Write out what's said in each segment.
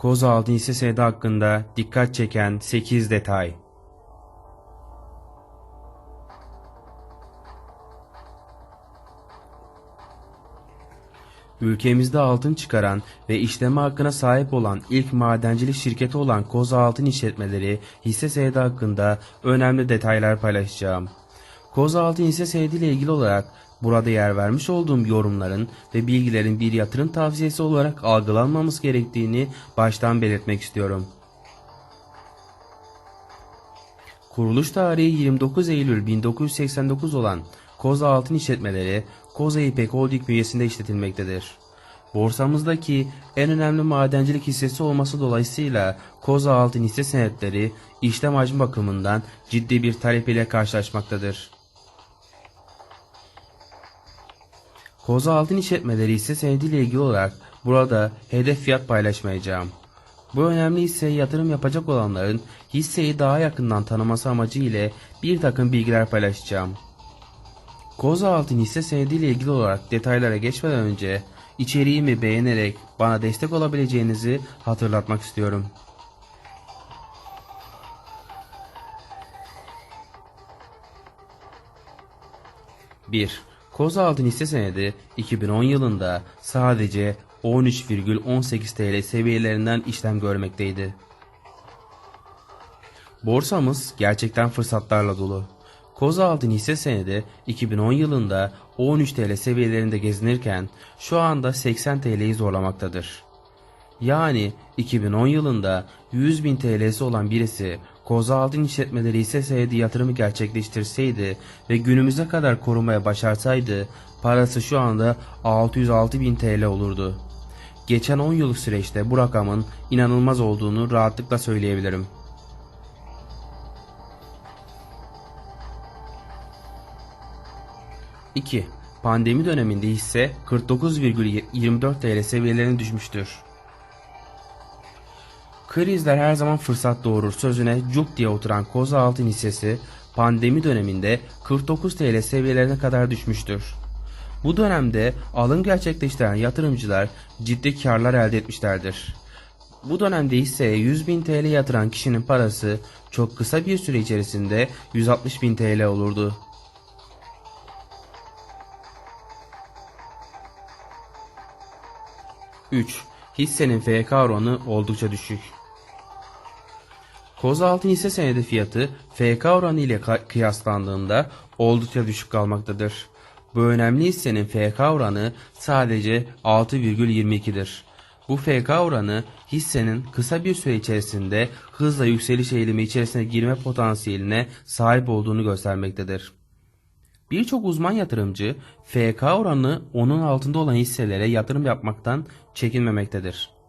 Kozaltı senedi hakkında dikkat çeken 8 detay. Ülkemizde altın çıkaran ve işleme hakkına sahip olan ilk madencilik şirketi olan Koza Altın İşletmeleri hisse senedi hakkında önemli detaylar paylaşacağım. Koza Altın hisse senedi ile ilgili olarak burada yer vermiş olduğum yorumların ve bilgilerin bir yatırım tavsiyesi olarak algılanmaması gerektiğini baştan belirtmek istiyorum. Kuruluş tarihi 29 Eylül 1989 olan Koza Altın İşletmeleri, Koza İpek Holding bünyesinde işletilmektedir. Borsamızdaki en önemli madencilik hissesi olması dolayısıyla Koza Altın hisse senetleri işlem hacmi bakımından ciddi bir talep ile karşılaşmaktadır. Koza Altın İşletmeleri hisse senediyle ilgili olarak burada hedef fiyat paylaşmayacağım. Bu önemli hisseye yatırım yapacak olanların hisseyi daha yakından tanıması amacı ile bir takım bilgiler paylaşacağım. Koza Altın hisse senediyle ilgili olarak detaylara geçmeden önce içeriğimi beğenerek bana destek olabileceğinizi hatırlatmak istiyorum. Bir, Koza Altın hisse senedi 2010 yılında sadece 13,18 TL seviyelerinden işlem görmekteydi. Borsamız gerçekten fırsatlarla dolu. Koza Altın hisse senedi 2010 yılında 13 TL seviyelerinde gezinirken şu anda 80 TL'yi zorlamaktadır. Yani 2010 yılında 100 bin TL'si olan birisi Koza Altın işletmeleri hisse senedi yatırımı gerçekleştirseydi ve günümüze kadar korumaya başarsaydı parası şu anda 606 bin TL olurdu. Geçen 10 yıllık süreçte bu rakamın inanılmaz olduğunu rahatlıkla söyleyebilirim. İki, Pandemi döneminde hisse 49,24 TL seviyelerine düşmüştür. Krizler her zaman fırsat doğurur sözüne cuk diye oturan Koza Altın hissesi pandemi döneminde 49 TL seviyelerine kadar düşmüştür. Bu dönemde alım gerçekleştiren yatırımcılar ciddi karlar elde etmişlerdir. Bu dönemde hisseye 100 bin TL yatıran kişinin parası çok kısa bir süre içerisinde 160 bin TL olurdu. Üç, Hissenin FK oranı oldukça düşük. Koza Altın hisse senedi fiyatı FK oranı ile kıyaslandığında oldukça düşük kalmaktadır. Bu önemli hissenin FK oranı sadece 6,22'dir. Bu FK oranı hissenin kısa bir süre içerisinde hızla yükseliş eğilimi içerisine girme potansiyeline sahip olduğunu göstermektedir. Birçok uzman yatırımcı FK oranı onun altında olan hisselere yatırım yapmaktan çekinmemektedir.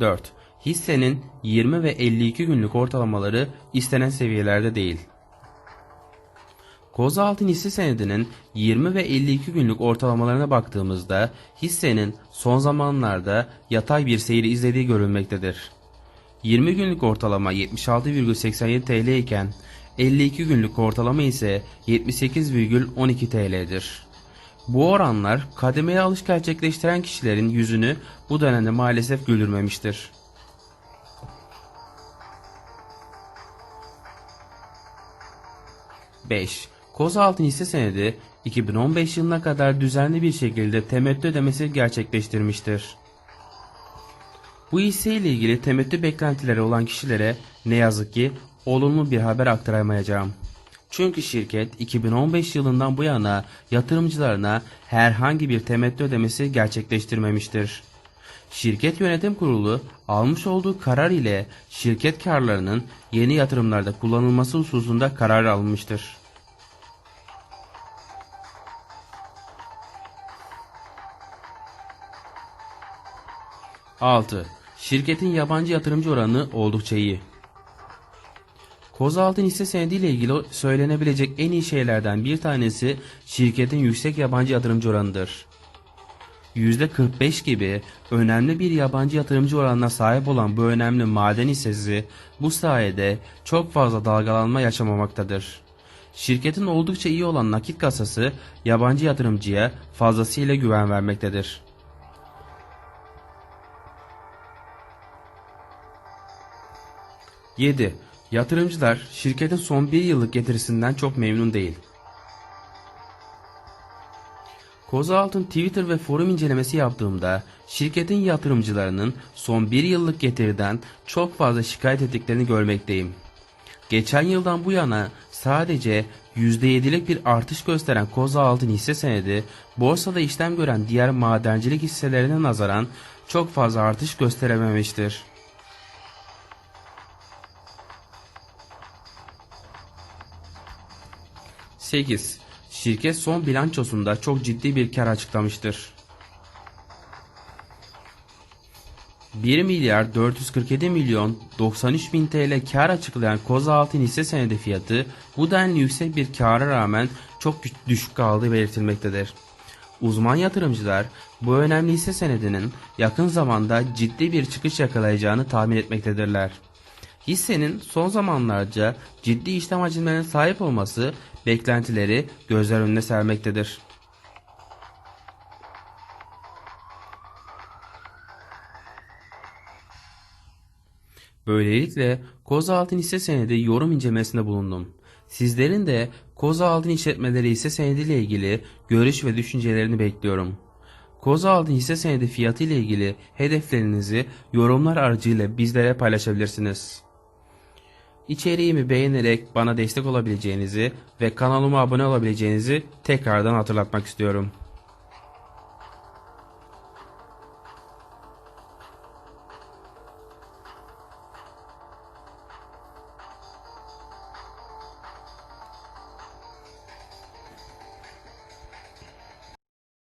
Dört, Hissenin 20 ve 52 günlük ortalamaları istenen seviyelerde değil. Koza Altın hisse senedinin 20 ve 52 günlük ortalamalarına baktığımızda hissenin son zamanlarda yatay bir seyir izlediği görülmektedir. 20 günlük ortalama 76,87 TL iken 52 günlük ortalama ise 78,12 TL'dir. Bu oranlar kademeye alış gerçekleştiren kişilerin yüzünü bu dönemde maalesef güldürmemiştir. Beş, Koza Altın hisse senedi 2015 yılına kadar düzenli bir şekilde temettü ödemesi gerçekleştirmiştir. Bu hisse ile ilgili temettü beklentileri olan kişilere ne yazık ki olumlu bir haber aktaramayacağım. Çünkü şirket 2015 yılından bu yana yatırımcılarına herhangi bir temettü ödemesi gerçekleştirmemiştir. Şirket yönetim kurulu almış olduğu karar ile şirket karlarının yeni yatırımlarda kullanılması hususunda karar almıştır. Altı, Şirketin yabancı yatırımcı oranı oldukça iyi. Koza Altın hisse senedi ile ilgili söylenebilecek en iyi şeylerden bir tanesi şirketin yüksek yabancı yatırımcı oranıdır. %45 gibi önemli bir yabancı yatırımcı oranına sahip olan bu önemli maden hissesi bu sayede çok fazla dalgalanma yaşamamaktadır. şirketin oldukça iyi olan nakit kasası yabancı yatırımcıya fazlasıyla güven vermektedir. Yedi, Yatırımcılar şirketin son bir yıllık getirisinden çok memnun değil. Koza Altın Twitter ve forum incelemesi yaptığımda şirketin yatırımcılarının son bir yıllık getiriden çok fazla şikayet ettiklerini görmekteyim. Geçen yıldan bu yana sadece %7'lik bir artış gösteren Koza Altın hisse senedi borsada işlem gören diğer madencilik hisselerine nazaran çok fazla artış gösterememiştir. Sekiz, Şirket son bilançosunda çok ciddi bir kar açıklamıştır. 1 milyar 447 milyon 93 bin TL kar açıklayan Koza Altın hisse senedi fiyatı bu denli yüksek bir kara rağmen çok düşük kaldığı belirtilmektedir. Uzman yatırımcılar bu önemli hisse senedinin yakın zamanda ciddi bir çıkış yakalayacağını tahmin etmektedirler. Hissenin son zamanlarca ciddi işlem hacimlerine sahip olması beklentileri gözler önüne sermektedir. Böylelikle Koza Altın hisse senedi yorum incelemesinde bulundum. Sizlerin de Koza Altın işletmeleri hisse senedi ile ilgili görüş ve düşüncelerini bekliyorum. Koza Altın hisse senedi fiyatı ile ilgili hedeflerinizi yorumlar aracıyla bizlere paylaşabilirsiniz. İçeriğimi beğenerek bana destek olabileceğinizi ve kanalıma abone olabileceğinizi tekrardan hatırlatmak istiyorum.